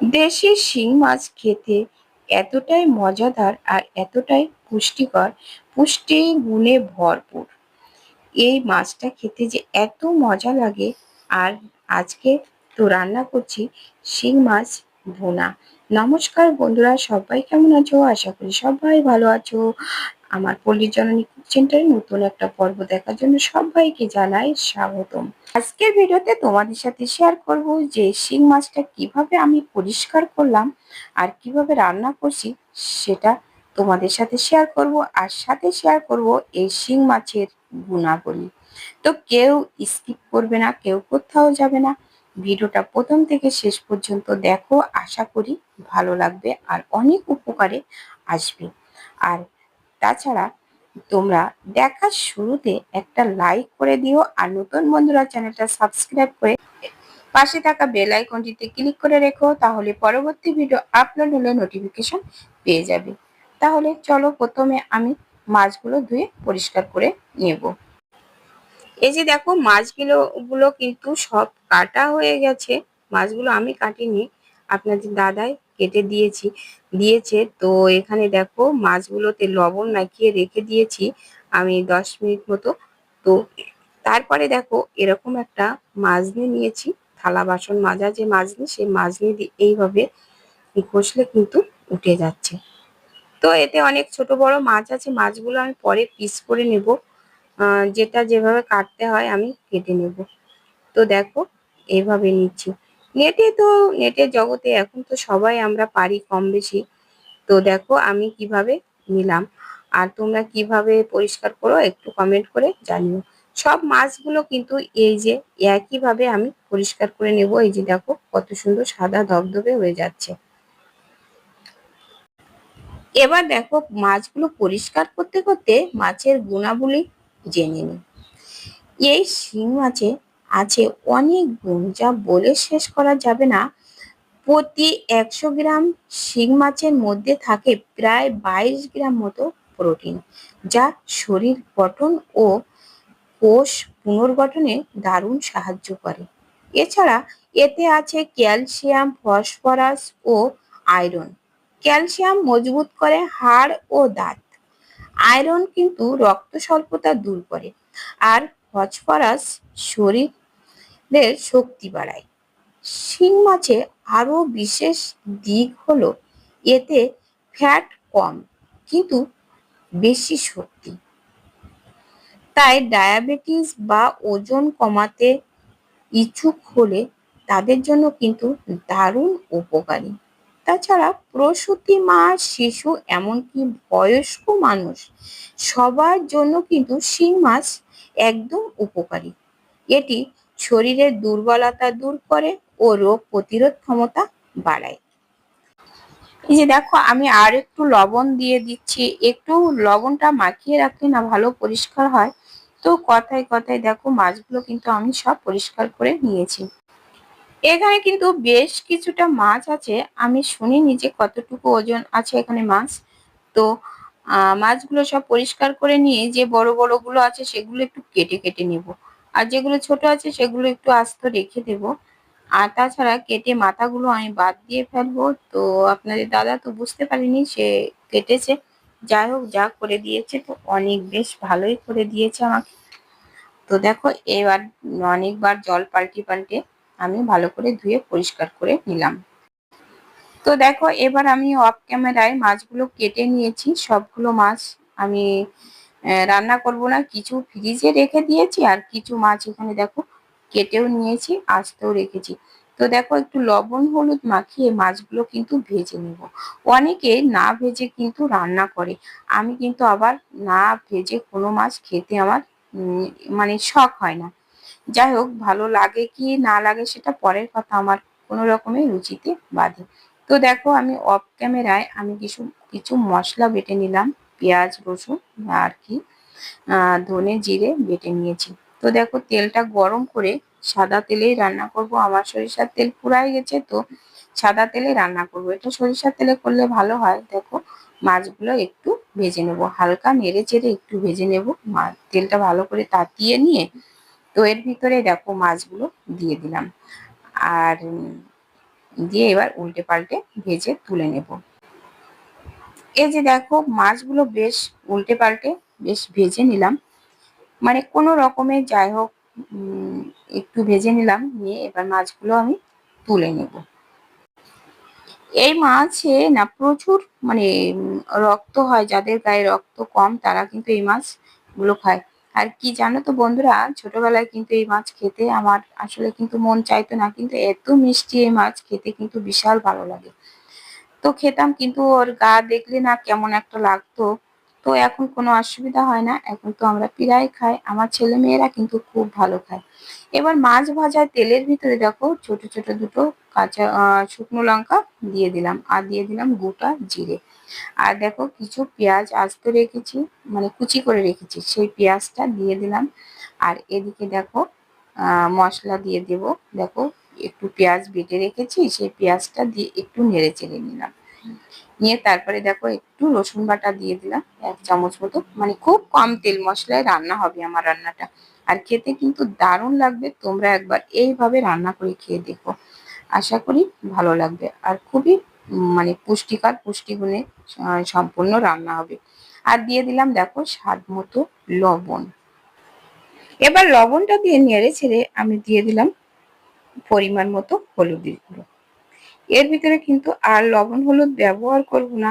দেশি শিং মাছ খেতে এতটাই মজাদার আর এতটাই পুষ্টিকর পুষ্টি গুণে ভরপুর। এই মাছটা খেতে যে এত মজা লাগে, আর আজকে তো রান্না করছি শিং মাছ ভুনা। নমস্কার বন্ধুরা, সবাই কেমন আছো? আশা করি সবাই ভালো আছো। আমার পল্লীর জননী কুক সেন্টারে নতুন একটা পর্ব দেখার জন্য সবাইকে জানাই স্বাগতম। আজকের ভিডিওতে তোমাদের সাথে শেয়ার করব যে শিং মাছটা কীভাবে আমি পরিষ্কার করলাম আর কীভাবে রান্না করছি সেটা তোমাদের সাথে শেয়ার করব আর সাথে শেয়ার করব এই শিং মাছের গুণাবলী। তো কেউ স্কিপ করবে না, কেউ কোথাও যাবে না। ভিডিওটা প্রথম থেকে শেষ পর্যন্ত দেখো, আশা করি ভালো লাগবে আর অনেক উপকারে আসবে। আর তাছাড়া তোমরা দেখার শুরুতে একটা লাইক করে দিও আর নতুন বন্ধুরা চ্যানেলটা সাবস্ক্রাইব করে পাশে থাকা বেল আইকনটিতে ক্লিক করে রেখো, তাহলে পরবর্তী ভিডিও আপলোড হলে নোটিফিকেশন পেয়ে যাবে। তাহলে চলো প্রথমে আমি মাছগুলো ধুয়ে পরিষ্কার করে নেব। এই যে দেখো, মাছগুলো গুলো কিন্তু সব কাটা হয়ে গেছে। মাছগুলো আমি কাটিনি, আপনাদের দাদাই কেটে দিয়েছি, দিয়েছে। তো এখানে দেখো, মাছগুলোতে লবণ মাখিয়ে রেখে দিয়েছি আমি দশ মিনিট মতো। তো তারপরে দেখো, এরকম একটা মাজনি নিয়েছি, থালা বাসন মাজা যে মাজনি, সেই মাজনি দিয়ে এইভাবে ঘষলে কিন্তু উঠে যাচ্ছে। তো এতে অনেক ছোট বড় মাছ আছে, মাছগুলো আমি পরে পিস করে নেব। যেটা যেভাবে কাটতে হয় আমি কেটে নেব। তো দেখো এইভাবে নিচ্ছি। নেটে তো, নেটের জগতে এখন তো সবাই আমরা পারি কম বেশি। তো দেখো, আমি কীভাবে নিলাম? আর তোমরা কীভাবে পরিষ্কার করো একটু কমেন্ট করে জানিও। সব মাছগুলো কিন্তু এই যে একইভাবে আমি পরিষ্কার করে নেব। এই যে দেখো, কত সুন্দর সাদা ধবধবে হয়ে যাচ্ছে। এবার দেখো, মাছগুলো পরিষ্কার করতে করতে মাছের গুণাবলী জেনে নিই এই শিং মাছে আছে অনেক গুণ যা বলে শেষ করা যাবে না। প্রতি একশো গ্রাম শিং মাছের মধ্যে থাকে প্রায় বাইশ গ্রাম মতো প্রোটিন, যা শরীর গঠন ও কোষ পুনর্গঠনে দারুণ সাহায্য করে। এছাড়া এতে আছে ক্যালসিয়াম, ফসফরাস ও আয়রন। ক্যালসিয়াম মজবুত করে হাড় ও দাঁত। আয়রন কিন্তু রক্ত স্বল্পতা দূর করে আর ফসফরাস শরীরের শক্তি বাড়ায়। শিং মাছে আরও বিশেষ দিক হলো এতে ফ্যাট কম কিন্তু বেশি শক্তি। তাই ডায়াবেটিস বা ওজন কমাতে ইচ্ছুক হলে তাদের জন্য কিন্তু দারুণ উপকারী। তাছাড়া প্রসূতি মা, শিশু এমনকি বয়স্ক মানুষ সবার জন্য কিন্তু শিং মাছ একদম উপকারী। এটি শরীরের দুর্বলতা দূর করে ও রোগ প্রতিরোধ ক্ষমতা বাড়ায়। এই যে দেখো, আমি আর একটু লবণ দিয়ে দিচ্ছি। একটু লবণটা মাখিয়ে রাখলে না ভালো পরিষ্কার হয়। তো কথায় কথায় দেখো, মাছগুলো কিন্তু আমি সব পরিষ্কার করে নিয়েছি। এখানে কিন্তু বেশ কিছুটা মাছ আছে। আমি শুনিনি যে কতটুকু ওজন আছে এখানে মাছ। তো মাছগুলো সব পরিষ্কার করে নিয়ে যে বড় বড়গুলো আছে সেগুলো একটু কেটে কেটে নেব। আর যেগুলো ছোট আছে সেগুলো একটু আস্ত রেখে দেব। আর তাছাড়া কেটে মাথাগুলো আমি বাদ দিয়ে ফেলব। তো, আপনাদের দাদা তো বুঝতে পারিনি সে কেটেছে। যাই হোক, যা করে দিয়েছে তো অনেক বেশ ভালোই করে দিয়েছে আমাকে। তো দেখো, এবার অনেকবার জল পাল্টি পাল্টে আমি ভালো করে ধুয়ে পরিষ্কার করে নিলাম। তো দেখো, এবার আমি অফ ক্যামেরায় মাছগুলো কেটে নিয়েছি। সবগুলো মাছ আমি রান্না করব না, কিছু ফ্রিজে রেখে দিয়েছি আর কিছু মাছ এখানে দেখো কেটেও নিয়েছি, আস্তেও রেখেছি। তো দেখো, একটু লবণ, হলুদ মাখিয়ে মাছগুলো কিন্তু ভেজে নেব। অনেকে না ভেজে কিন্তু রান্না করে। আমি কিন্তু আবার না ভেজে কোনো মাছ খেতে আমার মানে শখ হয় না। যাই হোক ভালো লাগে কি না লাগে সেটা পরের কথা। আমার কোনো রকমের রুচিতে বাঁধে। তো দেখো, আমি অফ ক্যামেরায় আমি কিছু কিছু মশলা বেটে নিলাম। পেঁয়াজ, রসুন আর কি ধনে জিরে বেটে নিয়েছি। তো দেখো, তেলটা গরম করে সাদা তেলেই রান্না করব। আমার সরিষার তেল পুরাই গেছে, তো সাদা তেলে রান্না করব। এটা সরিষার তেলে করলে ভালো হয়। দেখো, মাছগুলো একটু ভেজে নেব। হালকা নেড়ে চেড়ে একটু ভেজে নেব। তেলটা ভালো করে তাতিয়ে নিয়ে তো এর ভিতরে দেখো মাছগুলো দিয়ে দিলাম। আর দিয়ে এবার উল্টে পাল্টে ভেজে তুলে নেব। এই যে দেখো মাছগুলো বেশ উল্টে পাল্টে বেশ ভেজে নিলাম। মানে কোনো রকমে যাই হোক একটু ভেজে নিলাম, নিয়ে এবার মাছগুলো আমি তুলে নেব। এই মাছে না প্রচুর মানে রক্ত হয়, যাদের গায়ে রক্ত কম, তারা কিন্তু এই মাছগুলো খায়। আর কি জানো তো বন্ধুরা, ছোটবেলায় কিন্তু এই মাছ খেতে আমার আসলে কিন্তু মন চাইতো না, কিন্তু এত মিষ্টি এই মাছ খেতে কিন্তু বিশাল ভালো লাগে। তো খেতাম কিন্তু ওর গা দেখলে না কেমন একটা লাগতো। তো এখন কোনো অসুবিধা হয় না। এখন তো আমরা প্রায় খাই। আমার ছেলে মেয়েরা কিন্তু খুব ভালো খায়। এবার মাছ ভাজার তেলের ভিতরে দেখো ছোট ছোট দুটো কাঁচা শুকনো লঙ্কা দিয়ে দিলাম। আর দিয়ে দিলাম গোটা জিরে। আর দেখো কিছু পেঁয়াজ আস্তে রেখেছি মানে কুচি করে রেখেছি। সেই পেঁয়াজটা দিয়ে দিলাম। আর এদিকে দেখো মশলা দিয়ে দেব। দেখো একটু পেঁয়াজ বেটে রেখেছি। সেই পেঁয়াজটা দিয়ে একটু নেড়ে চেড়ে নিলাম। নিয়ে তারপরে দেখো একটু রসুন বাটা দিয়ে দিলাম, এক চামচ মতো। মানে খুব কম তেল মশলায় রান্না হবে আমার রান্নাটা। আর খেতে কিন্তু দারুণ লাগবে, তোমরা একবার এইভাবে রান্না করে খেয়ে দেখো। আশা করি ভালো লাগবে। আর খুবই মানে পুষ্টিকর, পুষ্টিগুণে সম্পূর্ণ রান্না হবে। আর দিয়ে দিলাম দেখো স্বাদ মতো লবণ। এবার লবণটা দিয়ে নেড়ে ছেড়ে আমি দিয়ে দিলাম পরিমাণ মতো হলুদের গুঁড়ো। এর ভিতরে কিন্তু আর লবণ হলুদ ব্যবহার করব না।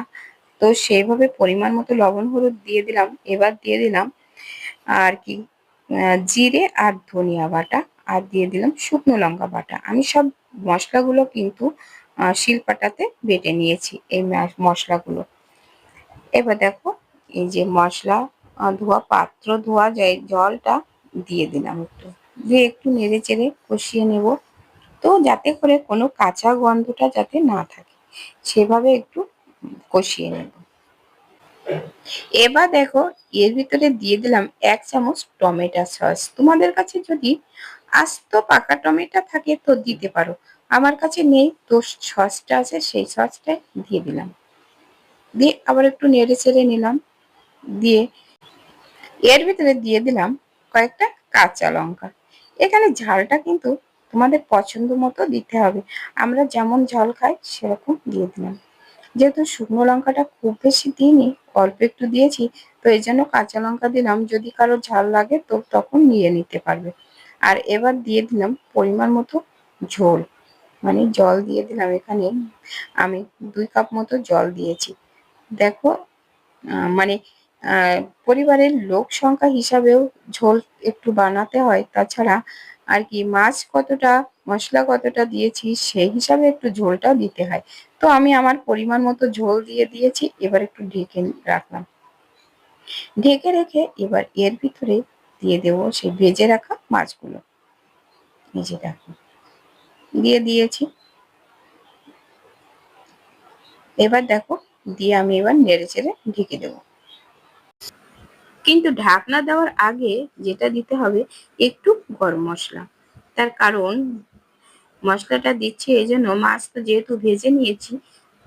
তো সেইভাবে পরিমাণ মতো লবণ হলুদ দিয়ে দিলাম, এবার দিয়ে দিলাম আর কি জিরে আর ধনিয়া বাটা আর দিয়ে দিলাম শুকনো লঙ্কা বাটা। আমি সব মশলাগুলো কিন্তু শিলপাটাতে বেটে নিয়েছি এই মশলাগুলো। এবার দেখো এই যে মশলা ধোয়া, পাত্র ধোয়া যায় জলটা দিয়ে দিলাম একটু। দিয়ে একটু নেড়ে চেড়ে কষিয়ে নেব। তো যাতে করে কোনো কাঁচা গন্ধটা যাতে না থাকে, সেভাবে একটু কষিয়ে নেব। এবার দেখো, এর ভিতরে দিয়ে দিলাম এক চামচ টমেটো সস। তোমাদের কাছে যদি আস্ত পাকা টমেটো থাকে তো দিতে পারো। আমার কাছে নেই, তো সসটা আছে, সেই সসটা দিয়ে দিলাম। দিয়ে আবার একটু নেড়ে চেড়ে নিলাম। দিয়ে এর ভিতরে দিয়ে দিলাম কয়েকটা কাঁচা লঙ্কা। এখানে ঝালটা কিন্তু তোমাদের পছন্দ মতো দিতে হবে। আমরা যেমন ঝাল খাই, সেরকম দিয়ে দিলাম। যেহেতু শুকনো লঙ্কাটা খুব বেশি দিইনি, অল্প একটু দিয়েছি, তো এই জন্য কাঁচা লঙ্কা দিলাম। যদি কারও ঝাল লাগে, তো তখন নিয়ে নিতে পারবে। আর এবার দিয়ে দিলাম পরিমাণ মতো ঝোল। মানে জল দিয়ে দিলাম এখানে। আমি দুই কাপ মতো জল দিয়েছি। দেখো মানে পরিবারের লোক সংখ্যা হিসাবেও ঝোল একটু বানাতে হয়। তাছাড়া আর কি মাছ কতটা, মশলা কতটা দিয়েছি সেই হিসাবে একটু ঝোলটাও দিতে হয়। তো আমি আমার পরিমাণ মতো ঝোল দিয়ে দিয়েছি, এবার একটু ঢেকে রাখলাম। ঢেকে রেখে এবার এর ভিতরে দিয়ে দেবো সেই ভেজে রাখা মাছগুলো। ভেজে দেখো, দিয়ে দিয়েছি। এবার দেখো, দিয়ে আমি এবার নেড়ে চেড়ে ঢেকে দেবো। কিন্তু ঢাকনা দেওয়ার আগে যেটা দিতে হবে, একটু গরম মশলা। তার কারণ, মশলাটা দিচ্ছি এই জন্য মাছ তো যেহেতু ভেজে নিয়েছি,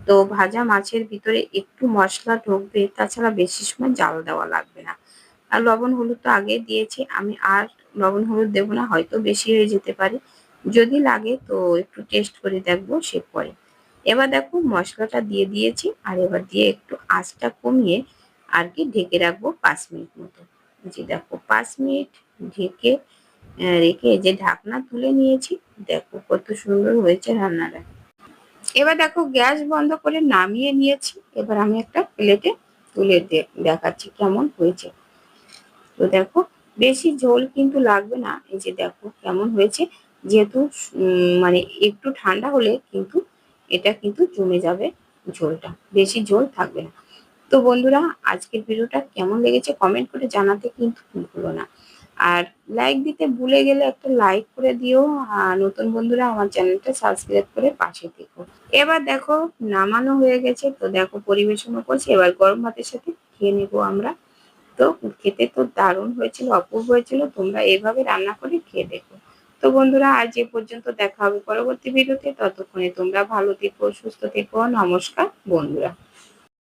তো ভাজা মাছের ভিতরে একটু মশলা ঢুকবে, তাছাড়া বেশি সময় জাল দেওয়া লাগবে না। আর লবণ হলুদ তো আগে দিয়েছি, আমি আর লবণ হলুদ দেবো না, হয়তো বেশি হয়ে যেতে পারে। যদি লাগে তো একটু টেস্ট করে দেখব সে পরে। এবার দেখো মশলাটা দিয়ে দিয়েছি, আর এবার দিয়ে একটু আঁচটা কমিয়ে আর কি ঢেকে রাখব পাঁচ মিনিট মতো। যে দেখো, পাঁচ মিনিট ঢেকে রেখে যে ঢাকনা তুলে নিয়েছি, দেখো কত সুন্দর হয়েছে রান্নাটা। এবার দেখো গ্যাস বন্ধ করে নামিয়ে নিয়েছি, এবার আমি একটা প্লেটে তুলে দেখাচ্ছি কেমন হয়েছে। তো দেখো, বেশি ঝোল কিন্তু লাগবে না, এই যে দেখো কেমন হয়েছে, যেহেতু মানে একটু ঠান্ডা হলে কিন্তু এটা কিন্তু জমে যাবে ঝোলটা, বেশি ঝোল থাকবে না। তো বন্ধুরা, আজকের ভিডিওটা কেমন লেগেছে কমেন্ট করে জানাতে কিন্তু ভুলো না। আর লাইক দিতে ভুলে গেলে একটা লাইক করে দিও। আর নতুন বন্ধুরা, আমার চ্যানেলটা সাবস্ক্রাইব করে পাশে থেকো। এবার দেখো, নামানো হয়ে গেছে। তো দেখো পরিবেশনও করছি। এবার গরম ভাতের সাথে খেয়ে নেব আমরা। তো খেতে তো দারুণ হয়েছিল, অপূর্ব হয়েছিল। তোমরা এভাবে রান্না করে খেয়ে দেখো। তো বন্ধুরা, আজ এ পর্যন্ত দেখা হবে পরবর্তী ভিডিওতে। ততক্ষণে তোমরা ভালো থেকো, সুস্থ থেকো। নমস্কার বন্ধুরা।